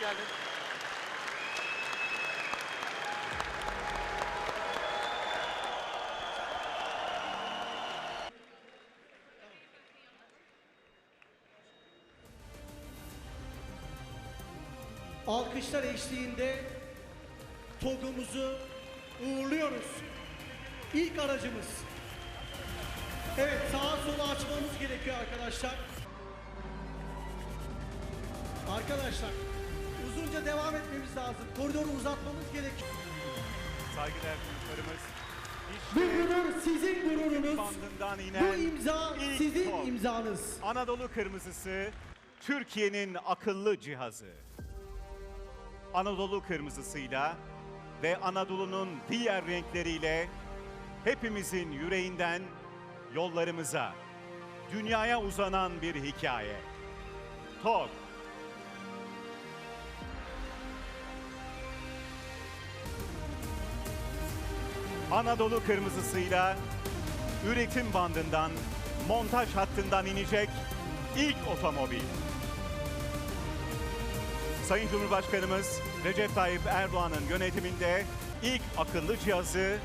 Geldin. Alkışlar eşliğinde TOG'umuzu uğurluyoruz. İlk aracımız. Evet sağa sola açmamız gerekiyor arkadaşlar. Arkadaşlar uzunca devam etmemiz lazım. Koridoru uzatmamız gerekiyor. Saygıdeğer konuklarımız. Bu gurur sizin gururunuz. Bu imza sizin top. imzanız. Anadolu Kırmızısı Türkiye'nin akıllı cihazı. Anadolu Kırmızısıyla ve Anadolu'nun diğer renkleriyle hepimizin yüreğinden yollarımıza, dünyaya uzanan bir hikaye. TOG Anadolu Kırmızısıyla üretim bandından, montaj hattından inecek ilk otomobil. Sayın Cumhurbaşkanımız Recep Tayyip Erdoğan'ın yönetiminde ilk akıllı cihazı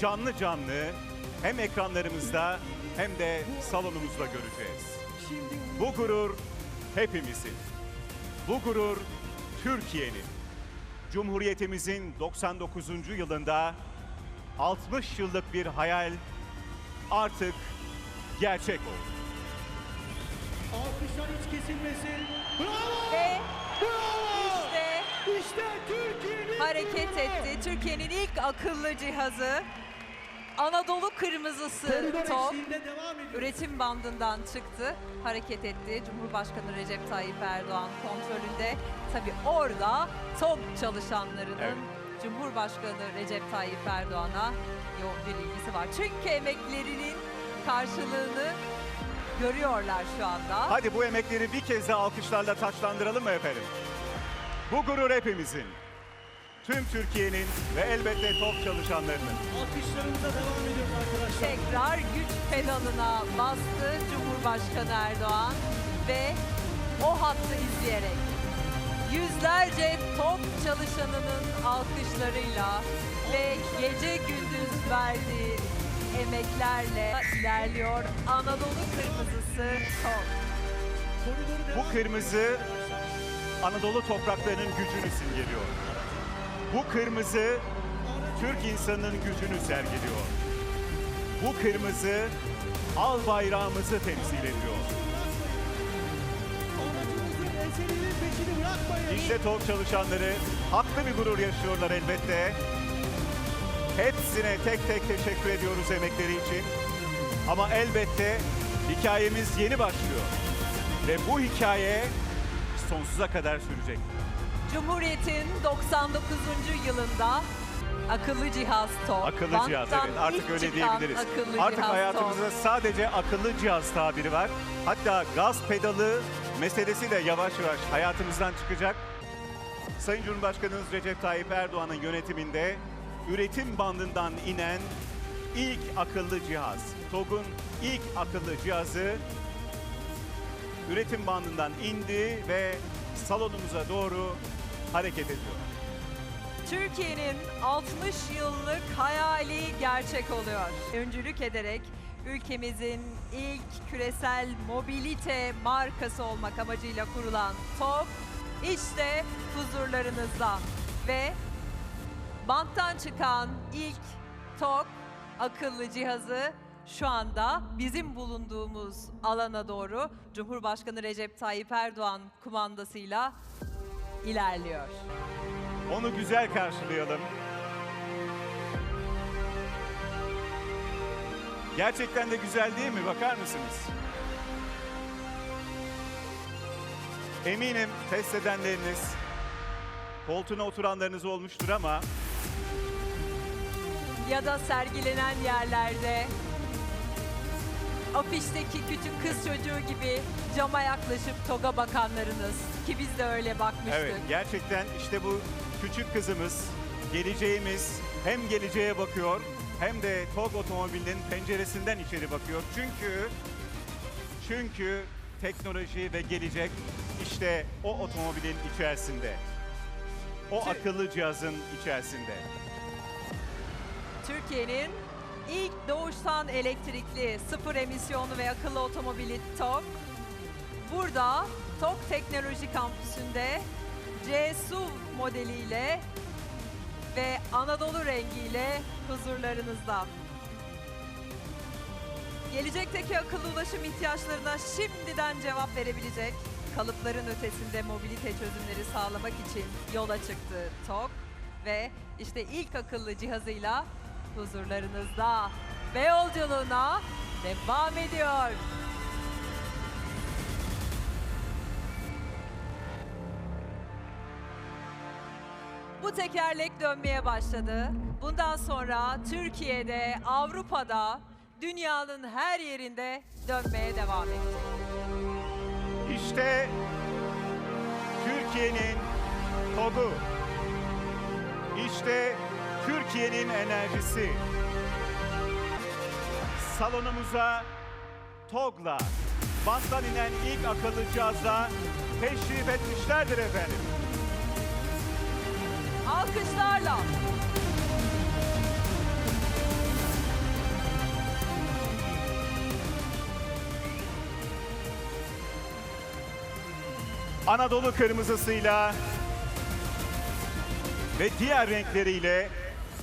canlı canlı hem ekranlarımızda hem de salonumuzda göreceğiz. Bu gurur hepimizin. Bu gurur Türkiye'nin. Cumhuriyetimizin 99. yılında 60 yıllık bir hayal artık gerçek oldu. alkışlar hiç kesilmesin. Bravo! Ve Bravo! işte İşte Türkiye'nin hareket etti. Türkiye'nin ilk akıllı cihazı Anadolu Kırmızısı Koridor TOG eşliğinde devam ediyor. üretim bandından çıktı. Hareket etti. Cumhurbaşkanı Recep Tayyip Erdoğan kontrolünde. Tabii orada TOG çalışanlarının Evet. Cumhurbaşkanı Recep Tayyip Erdoğan'a yoğun bir ilgisi var. Çünkü emeklerinin karşılığını görüyorlar şu anda. Hadi bu emekleri bir kez daha alkışlarla taçlandıralım mı efendim? Bu gurur hepimizin. Tüm Türkiye'nin ve elbette TOG çalışanlarının. Alkışlarımıza devam ediyoruz arkadaşlar. tekrar güç pedalına bastı Cumhurbaşkanı Erdoğan ve o hattı izleyerek yüzlerce top çalışanının alkışlarıyla ve gece gündüz verdiği emeklerle ilerliyor Anadolu Kırmızısı top. Bu kırmızı Anadolu topraklarının gücünü simgeliyor. Bu kırmızı Türk insanının gücünü sergiliyor. Bu kırmızı al bayrağımızı temsil ediyor. Peşini bırakmayın. İşte TOG çalışanları haklı bir gurur yaşıyorlar elbette. Hepsine tek tek teşekkür ediyoruz emekleri için. Ama elbette hikayemiz yeni başlıyor. Ve bu hikaye sonsuza kadar sürecek. Cumhuriyet'in 99. yılında akıllı cihaz TOG. Akıllı cihaz evet artık öyle diyebiliriz. akıllı Artık cihaz hayatımızda TOG. sadece akıllı cihaz tabiri var. Hatta gaz pedalı meselesi de yavaş yavaş hayatımızdan çıkacak. Sayın Cumhurbaşkanımız Recep Tayyip Erdoğan'ın yönetiminde üretim bandından inen ilk akıllı cihaz. TOG'un ilk akıllı cihazı üretim bandından indi ve salonumuza doğru hareket ediyor. Türkiye'nin 60 yıllık hayali gerçek oluyor. Öncülük ederek ülkemizin ilk küresel mobilite markası olmak amacıyla kurulan TOG işte huzurlarınızda ve banttan çıkan ilk TOG akıllı cihazı şu anda bizim bulunduğumuz alana doğru Cumhurbaşkanı Recep Tayyip Erdoğan kumandasıyla ilerliyor. Onu güzel karşılayalım. Gerçekten de güzel değil mi? Bakar mısınız? Eminim test edenleriniz, koltuğuna oturanlarınız olmuştur ama ya da sergilenen yerlerde afişteki küçük kız çocuğu gibi cama yaklaşıp toga bakanlarınız ki biz de öyle bakmıştık. evet gerçekten işte bu küçük kızımız, geleceğimiz hem geleceğe bakıyor hem de TOG otomobilinin penceresinden içeri bakıyor. Çünkü çünkü teknoloji ve gelecek işte o otomobilin içerisinde. O akıllı cihazın içerisinde. Türkiye'nin ilk doğuştan elektrikli, sıfır emisyonlu ve akıllı otomobili TOG. Burada TOG Teknoloji Kampüsü'nde C-SUV modeliyle ve Anadolu rengiyle huzurlarınızda. Gelecekteki akıllı ulaşım ihtiyaçlarına şimdiden cevap verebilecek, kalıpların ötesinde mobilite çözümleri sağlamak için yola çıktı TOG ve işte ilk akıllı cihazıyla huzurlarınızda ve yolculuğuna devam ediyor. Bu tekerlek dönmeye başladı. Bundan sonra Türkiye'de, Avrupa'da, dünyanın her yerinde dönmeye devam edecek. İşte Türkiye'nin TOG'u. İşte Türkiye'nin enerjisi. Salonumuza TOG'la, banttan inen ilk akıllı cihazla teşrif etmişlerdir efendim. Alkışlarla. Anadolu kırmızısıyla ve diğer renkleriyle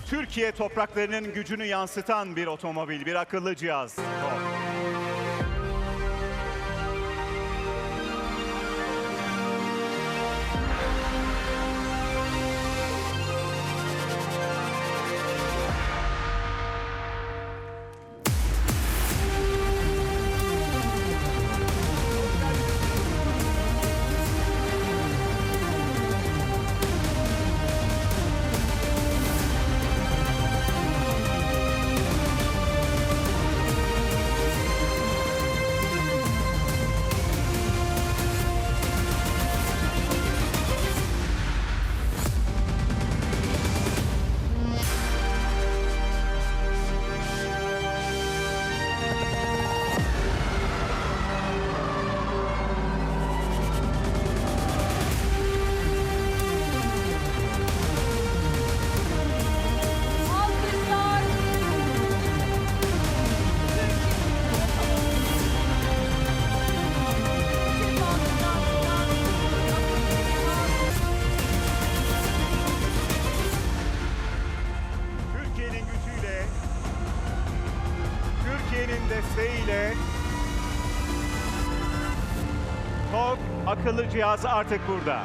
Türkiye topraklarının gücünü yansıtan bir otomobil, bir akıllı cihaz. TOG. Akıllı cihazı artık burada.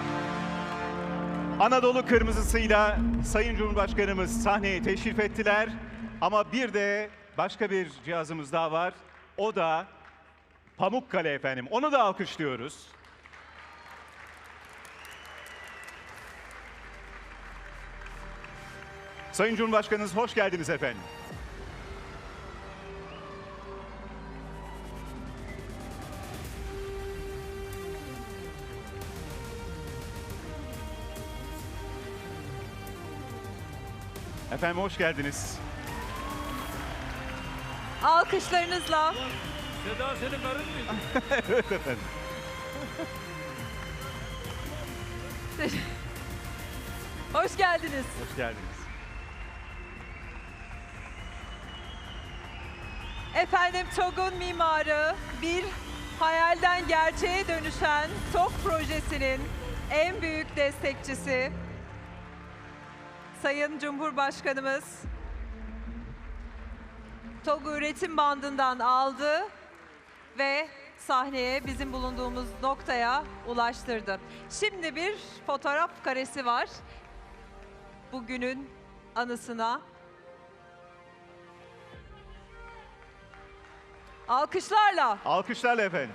Anadolu kırmızısıyla Sayın Cumhurbaşkanımız sahneye teşrif ettiler. Ama bir de başka bir cihazımız daha var. O da Pamukkale efendim. Onu da alkışlıyoruz. Sayın Cumhurbaşkanımız hoş geldiniz efendim. Efendim hoş geldiniz. Alkışlarınızla Seda senin karın mıydı? evet efendim. hoş geldiniz. Hoş geldiniz. Efendim TOG'un mimarı bir hayalden gerçeğe dönüşen TOG projesinin en büyük destekçisi Sayın Cumhurbaşkanımız TOG üretim bandından aldı ve sahneye bizim bulunduğumuz noktaya ulaştırdı. Şimdi bir fotoğraf karesi var. Bugünün anısına Alkışlarla. Alkışlarla efendim.